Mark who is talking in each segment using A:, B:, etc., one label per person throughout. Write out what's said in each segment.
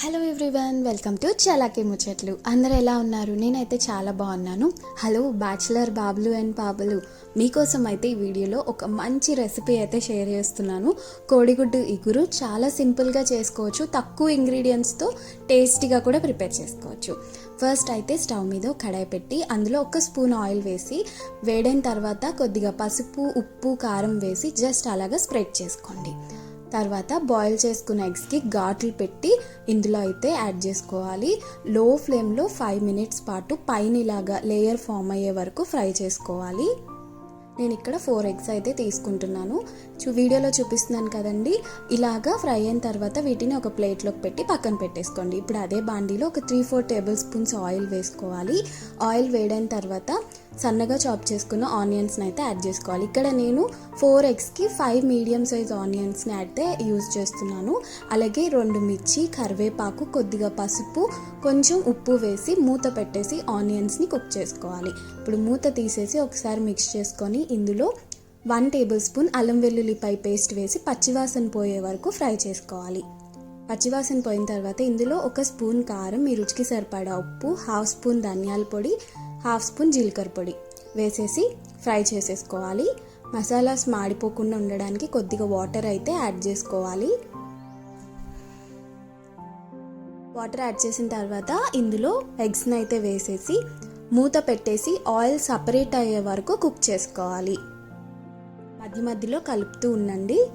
A: Hello everyone welcome to Chalaki Muchatlu అందరూ ఎలా ఉన్నారు? నేనైతే చాలా బాగున్నాను. హలో బ్యాచిలర్ బాబులు అండ్ బాబులు మీకోసం అయితే ఈ వీడియోలో ఒక మంచి రెసిపీ అయితే షేర్ చేస్తున్నాను. కోడిగుడ్డు ఇగురు చాలా సింపుల్గా చేసుకోవచ్చు. తక్కువ ఇంగ్రీడియంట్స్తో టేస్టీగా కూడా ప్రిపేర్ చేసుకోవచ్చు. ఫస్ట్ అయితే స్టవ్ మీద కడాయి పెట్టి అందులో ఒక స్పూన్ ఆయిల్ వేసి వేడైన తర్వాత కొద్దిగా పసుపు ఉప్పు కారం వేసి జస్ట్ అలాగా స్ప్రెడ్ చేసుకోండి. తర్వాత బాయిల్ చేసుకున్న ఎగ్స్కి ఘాట్లు పెట్టి ఇందులో అయితే యాడ్ చేసుకోవాలి. లో ఫ్లేమ్లో ఫైవ్ మినిట్స్ పాటు పైన ఇలాగా లేయర్ ఫామ్ అయ్యే వరకు ఫ్రై చేసుకోవాలి. నేను ఇక్కడ ఫోర్ ఎగ్స్ అయితే తీసుకుంటున్నాను. చూ వీడియోలో చూపిస్తున్నాను కదండి. ఇలాగా ఫ్రై అయిన తర్వాత వీటిని ఒక ప్లేట్లోకి పెట్టి పక్కన పెట్టేసుకోండి. ఇప్పుడు అదే బాండీలో ఒక three four tablespoons oil వేసుకోవాలి. ఆయిల్ వేడైన తర్వాత సన్నగా చాప్ చేసుకున్న ఆనియన్స్ని అయితే యాడ్ చేసుకోవాలి. ఇక్కడ నేను ఫోర్ ఎగ్స్కి ఫైవ్ మీడియం సైజ్ ఆనియన్స్ని అయితే యూజ్ చేస్తున్నాను. అలాగే రెండు మిర్చి కరివేపాకు కొద్దిగా పసుపు కొంచెం ఉప్పు వేసి మూత పెట్టేసి ఆనియన్స్ని కుక్ చేసుకోవాలి. ఇప్పుడు మూత తీసేసి ఒకసారి మిక్స్ చేసుకొని ఇందులో వన్ టేబుల్ స్పూన్ అల్లం వెల్లుల్లిపై పేస్ట్ వేసి పచ్చివాసన పోయే వరకు ఫ్రై చేసుకోవాలి. పచ్చివాసన పోయిన తర్వాత ఇందులో ఒక స్పూన్ కారం మీ రుచికి సరిపడా ఉప్పు హాఫ్ స్పూన్ ధనియాల పొడి హాఫ్ స్పూన్ జీలకర్ర పొడి వేసేసి ఫ్రై చేసేసుకోవాలి. మసాలాస్ మాడిపోకుండా ఉండడానికి కొద్దిగా వాటర్ అయితే యాడ్ చేసుకోవాలి. వాటర్ యాడ్ చేసిన తర్వాత ఇందులో ఎగ్స్ని అయితే వేసేసి మూత పెట్టేసి ఆయిల్ సపరేట్ అయ్యే వరకు కుక్ చేసుకోవాలి. మధ్య మధ్యలో కలుపుతూ ఉండండి.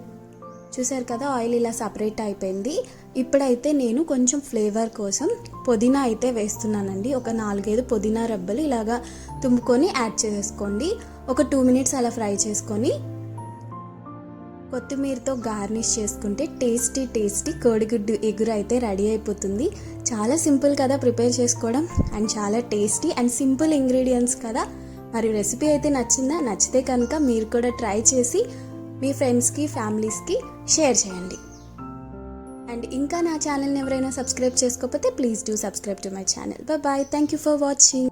A: చూసారు కదా ఆయిల్ ఇలా సపరేట్ అయిపోయింది. ఇప్పుడైతే నేను కొంచెం ఫ్లేవర్ కోసం పుదీనా అయితే వేస్తున్నానండి. ఒక నాలుగైదు పుదీనా రబ్బలు ఇలాగా తుమ్ముకొని యాడ్ చేసుకోండి. ఒక టూ మినిట్స్ అలా ఫ్రై చేసుకొని కొత్తిమీరతో గార్నిష్ చేసుకుంటే టేస్టీ టేస్టీ కోడిగుడ్డు ఎగురు అయితే రెడీ అయిపోతుంది. చాలా సింపుల్ కదా ప్రిపేర్ చేసుకోవడం. అండ్ చాలా టేస్టీ అండ్ సింపుల్ ఇంగ్రీడియంట్స్ కదా. మరి రెసిపీ అయితే నచ్చిందా? నచ్చితే కనుక మీరు కూడా ట్రై చేసి మీ ఫ్రెండ్స్కి ఫ్యామిలీస్కి షేర్ చేయండి. అండ్ ఇంకా నా ఛానల్ని ఎవరైనా సబ్స్క్రైబ్ చేసుకోకపోతే please do subscribe to my channel. Bye thank you for watching.